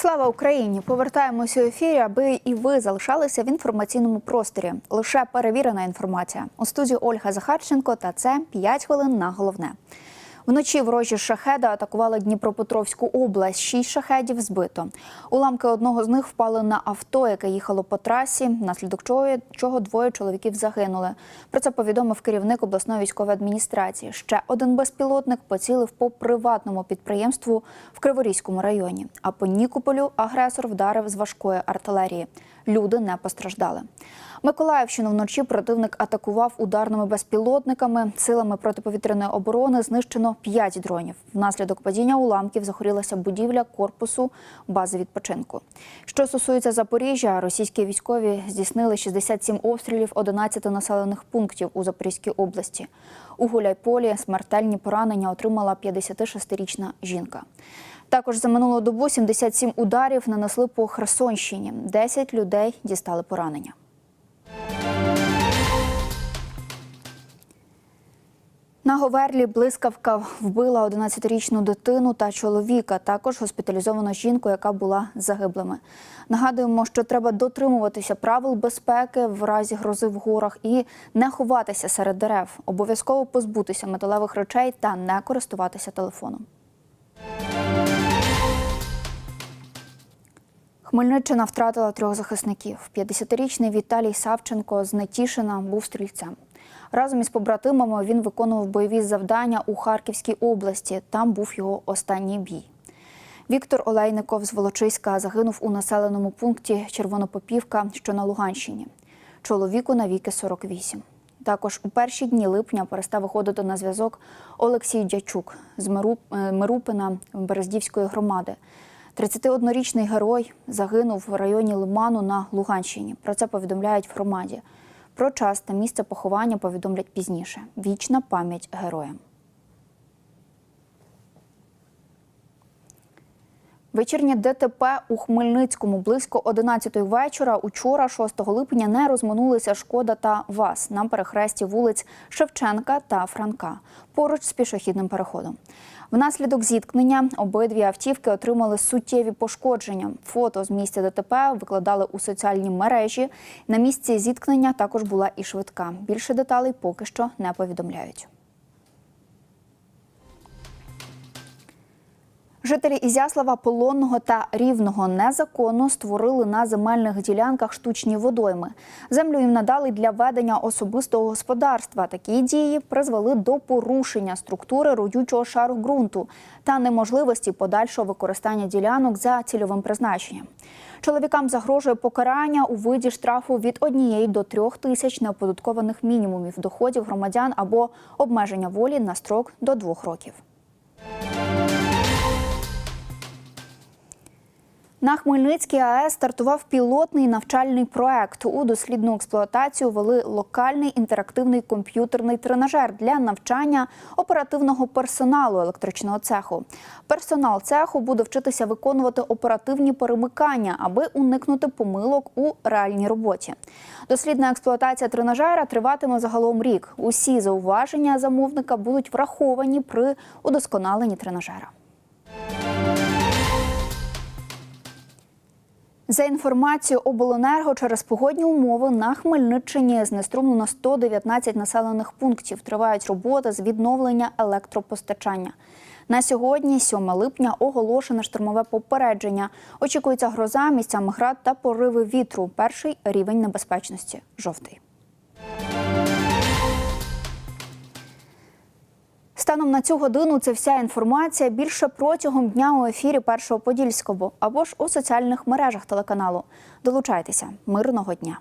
Слава Україні! Повертаємося у ефірі, аби і ви залишалися в інформаційному просторі. Лише перевірена інформація. У студії Ольга Захарченко та це 5 хвилин на головне. Вночі ворожі шахеди атакували Дніпропетровську область. Шість шахедів збито. Уламки одного з них впали на авто, яке їхало по трасі, внаслідок чого, чого двоє чоловіків загинули. Про це повідомив керівник обласної військової адміністрації. Ще один безпілотник поцілив по приватному підприємству в Криворізькому районі. А по Нікополю агресор вдарив з важкої артилерії. Люди не постраждали. Миколаївщину вночі противник атакував ударними безпілотниками. Силами протиповітряної оборони знищено 5 дронів. Внаслідок падіння уламків загорілася будівля корпусу бази відпочинку. Що стосується Запоріжжя, російські військові здійснили 67 обстрілів 11 населених пунктів у Запорізькій області. У Гуляйполі смертельні поранення отримала 56-річна жінка. Також за минулу добу 77 ударів нанесли по Херсонщині. 10 людей дістали поранення. На Говерлі блискавка вбила 11-річну дитину та чоловіка. Також госпіталізовано жінку, яка була загиблими. Нагадуємо, що треба дотримуватися правил безпеки в разі грози в горах і не ховатися серед дерев, обов'язково позбутися металевих речей та не користуватися телефоном. Хмельниччина втратила трьох захисників. 50-річний Віталій Савченко з Нетішина був стрільцем. Разом із побратимами він виконував бойові завдання у Харківській області. Там був його останній бій. Віктор Олейников з Волочиська загинув у населеному пункті Червонопопівка, що на Луганщині. Чоловіку навіки 48. Також у перші дні липня перестав виходити на зв'язок Олексій Дячук з Мирупина Берездівської громади. 31-річний герой загинув в районі Лиману на Луганщині. Про це повідомляють в громаді. Про час та місце поховання повідомлять пізніше. Вічна пам'ять героям. Вечірнє ДТП у Хмельницькому близько 11 вечора. Учора, 6 липня, не розминулися Шкода та ВАЗ на перехресті вулиць Шевченка та Франка поруч з пішохідним переходом. Внаслідок зіткнення обидві автівки отримали суттєві пошкодження. Фото з місця ДТП викладали у соціальні мережі. На місці зіткнення також була і швидка. Більше деталей поки що не повідомляють. Жителі Ізяслава, Полонного та Рівного незаконно створили на земельних ділянках штучні водойми. Землю їм надали для ведення особистого господарства. Такі дії призвели до порушення структури родючого шару ґрунту та неможливості подальшого використання ділянок за цільовим призначенням. Чоловікам загрожує покарання у виді штрафу від однієї до трьох тисяч неоподаткованих мінімумів доходів громадян або обмеження волі на строк до двох років. На Хмельницькій АЕС стартував пілотний навчальний проект. У дослідну експлуатацію вели локальний інтерактивний комп'ютерний тренажер для навчання оперативного персоналу електричного цеху. Персонал цеху буде вчитися виконувати оперативні перемикання, аби уникнути помилок у реальній роботі. Дослідна експлуатація тренажера триватиме загалом рік. Усі зауваження замовника будуть враховані при удосконаленні тренажера. За інформацією обленерго, через погодні умови на Хмельниччині знеструмлено 119 населених пунктів. Тривають роботи з відновлення електропостачання. На сьогодні, 7 липня, оголошено штормове попередження. Очікується гроза, місцями град та пориви вітру. Перший рівень небезпечності жовтий. Станом на цю годину це вся інформація більше протягом дня у ефірі Першого Подільського або ж у соціальних мережах телеканалу. Долучайтеся мирного дня.